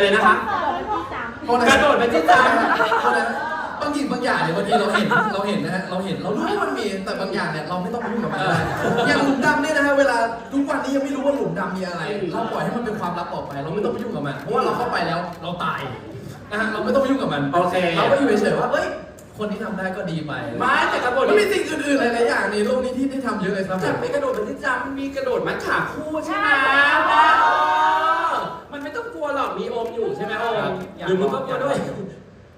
เลยนะคะเพราะฉะกระโดดไปที่จานเพราะฉะนั้นบางทีบางอย่างเนี่ยบางทีเราเห็นเราเห็นนะฮะเราเห็นเรารู้ว่ามันมีแต่บางอย่างเนี่ยเราไม่ต้องไปยุ่งกับมันก็ได้อย่างหลุมดำเนี่ยนะฮะเวลาทุกวันนี้ยังไม่รู้ว่าหลุมดำมีอะไร เราปล่อยให้มันเป็นความลับต่อไป เราไม่ต้องไปยุ่งกับมันเพราะว่าเราเข้าไปแล้วเราตายนะฮะเราไม่ต้องไปยุ่งกับมันโอเคเราก็อยู่เฉยๆว่าเฮ้ยคนที่ทำได้ก็ดีไปไม่แต่กระโดดมันมีสิ่งอื่นๆหลายๆอย่างในโลกนี้ที่ที่ทำเยอะเลยครับแต่ไม่กระโดดไปที่จานมันมีกระโดดมัดขาคู่ใช่ไหม มันไม่ต้องกลัวหรอกมีโอมอยู่ใช่ไหมโอมหรือมึงก็กลัวด้วย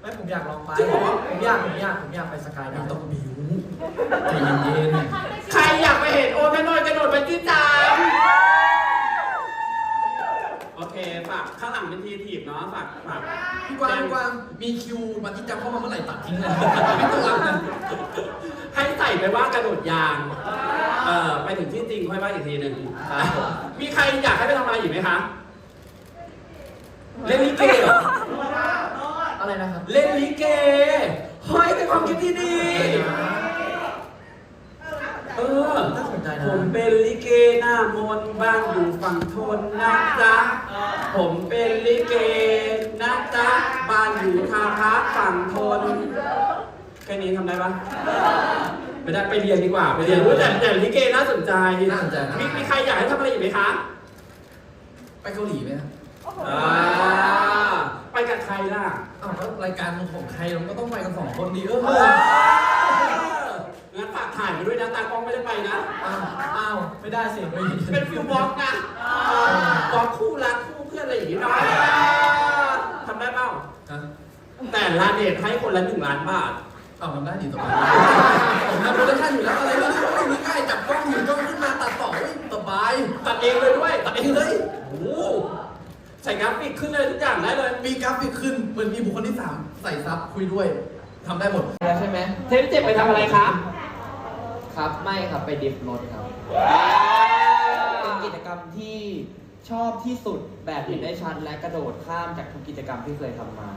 ไม่ผมอยากลองไปจริงเหรอ ผมอยากผมอยากผมอยากไปสกายไม่ดาวต้องบิวใจเย็นใครอยากไปเห็นโอมแน่นอนกระโดดไปที่จานโอเคฝากข้างหลังเป็นทีทีบเนาะฝากฝากๆพี่กวางพี่กวางมีคิวมาที่จำเข้ามาเมื่อไหร่ตัดทิ้งเลยไม่ต้องรับนะให้ใส่ไปว่ากระโดดยางเออไปถึงที่จริงค่อยว่าอีกทีหนึ่งมีใครอยากให้ไปทำอะไรอยู่ไหมคะ เล่นลิเกเหรออะไรนะครับ เล่นลิเกเฮ้ยเป็นความคิดที่ดี เออ น่าสนใจนะ ผมเป็นลิเกหน้ามนต์บ้านอยู่ฝั่งทนนะจ๊ะ ผมเป็นลิเกนะจ๊ะ บ้านอยู่ท่าพระฝั่งทน แค่นี้ทำได้ปะไม่ได้ไปเรียนดีกว่าไปเรียนแต่แต่ลิเกน่าสนใจ น่าสนใจนะ มีมีใครอยากให้ทำอะไรอีกไหมคะ ไปเกาหลีไหมครับ อ่าไปกับใครล่ะอ้าวแล้วรายการของใครเราก็ต้องไปกันสองคนดีเออเอองั้นฝากถ่ายมาด้วยนะตากล้องไม่ได้ไปนะ อ้าวอ้าวไม่ได้สิไม่เป็นฟิลบล็อกนะบล็อกคู่รักคู่เพื่อนอะไรอย่างงี้เนาะทำได้เปล่าฮะแต่ละเดทให้คนละหนึ่งล้านบาท อ้าวทำได้ดีสบายผมทำโปรดักชั่นอยู่แล้วอะไรก็ไม่มีง่ายจับกล้องอยู่กล้องขึ้นมาตัดต่อเฮ้ยสบายตัดเองเลยด้วยตัดเองเลยโอ้โหใส่กราฟิกขึ้นเลยทุกอย่างได้เลย มีกราฟิกขึ้นเหมือนมีบุคคลที่สามใส่ซับคุยด้วยทำได้หมด แล้วใช่ไหมเทปเจ็บไปทำอะไรคะครับไม่ครับไปดิฟรถครับเป็นกิจกรรมที่ชอบที่สุดแบบเห็นได้ชัดและกระโดดข้ามจากทุกกิจกรรมที่เคยทำมา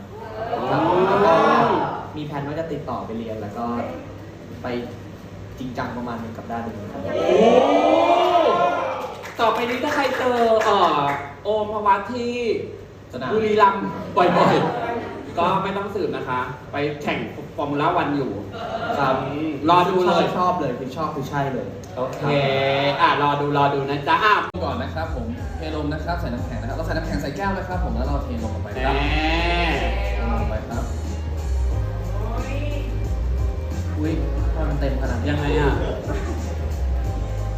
ครับแล้วก็มีแผนว่าจะติดต่อไปเรียนแล้วก็ไปจริงจังประมาณหนึงกับด้านนี้ครับโอ้ต่อไปนี้ถ้าใครเจอเอ่อ โอมพวัตที่สนามบุรีรัมย์บ่อยๆ ก็ไม่ต้องสืบนะคะ ไปแข่งฟอร์มูล่าวันอยู่ ครับอืมรอดูเลย ชอบเลยคือชอบคือใช่เลย โอเค อะ รอดูรอดูนะจ๊ะอะก่อนนะครับผม เทลมนะครับใส่น้ำแข็งนะครับ เราใส่น้ำแข็งใส่แก้วนะครับผม แล้วเราเทลงลงไปแหครับมเทลงลงไปครับ อุ้ยทำไมมันเต็มขนาดนี้ยังไงอะ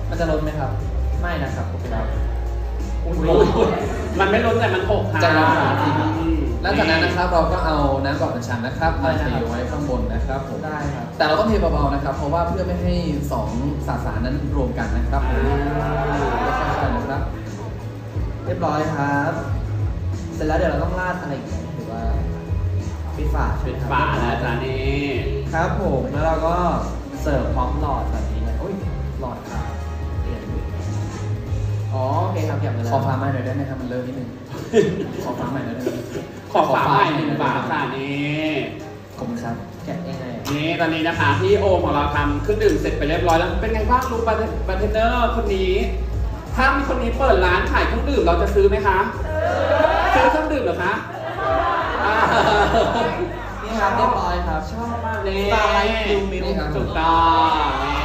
มันจะล้นไหมครับ ไม่นะครับผมครับ มันไม่ล้นแต่มันหกค่ะใจร้อนอืมแล้วจากนั้นนะครับเราก็เอาน้ำกรอกอัญชันนะครับมาเทไว้ข้างบนนะครับผมได้ครับ แต่เราต้องเทเบาๆนะครับ เพราะว่าเพื่อไม่ให้สองสสารนั้นรวมกันนะครับผมแล้วค่อยๆนะครับ เรียบร้อยครับ เสร็จแล้วเดี๋ยวเราต้องราดอะไรอีกไหมหรือว่าปิดฝาใช่ไหมครับฝาแล้วจ้ะนี่ครับผมแล้วเราก็เสิร์ฟพร้อมหลอดแบบนี้นะโอ้ยหลอดครับเปลี่ยน อ๋อโอเคครับเก็บมาแล้วขอฟ้าใหม่หน่อยได้ไหมครับมันเลอะนิดนึงขอฟ้าใหม่หน่อยได้ไหมขอฝาใหม่หนึ่งฝาค่ะนี่ขอบคุณครับแกะยังไงอะนี่ตอนนี้นะคะที่โอมของเราทำเครื่องดื่มเสร็จไปเรียบร้อยแล้วเป็นไงบ้างรู้บาร์บาร์เทนเนอร์คนนี้ ถ้ามีคนนี้เปิดร้านขายเครื่องดื่มเราจะซื้อไหมคะซื้อเครื่องดื่มเหรอคะอ่านี่ครับเรียบร้อยครับชอบมากเลย Starlight Blue Milk นี่ครับถูกต้อง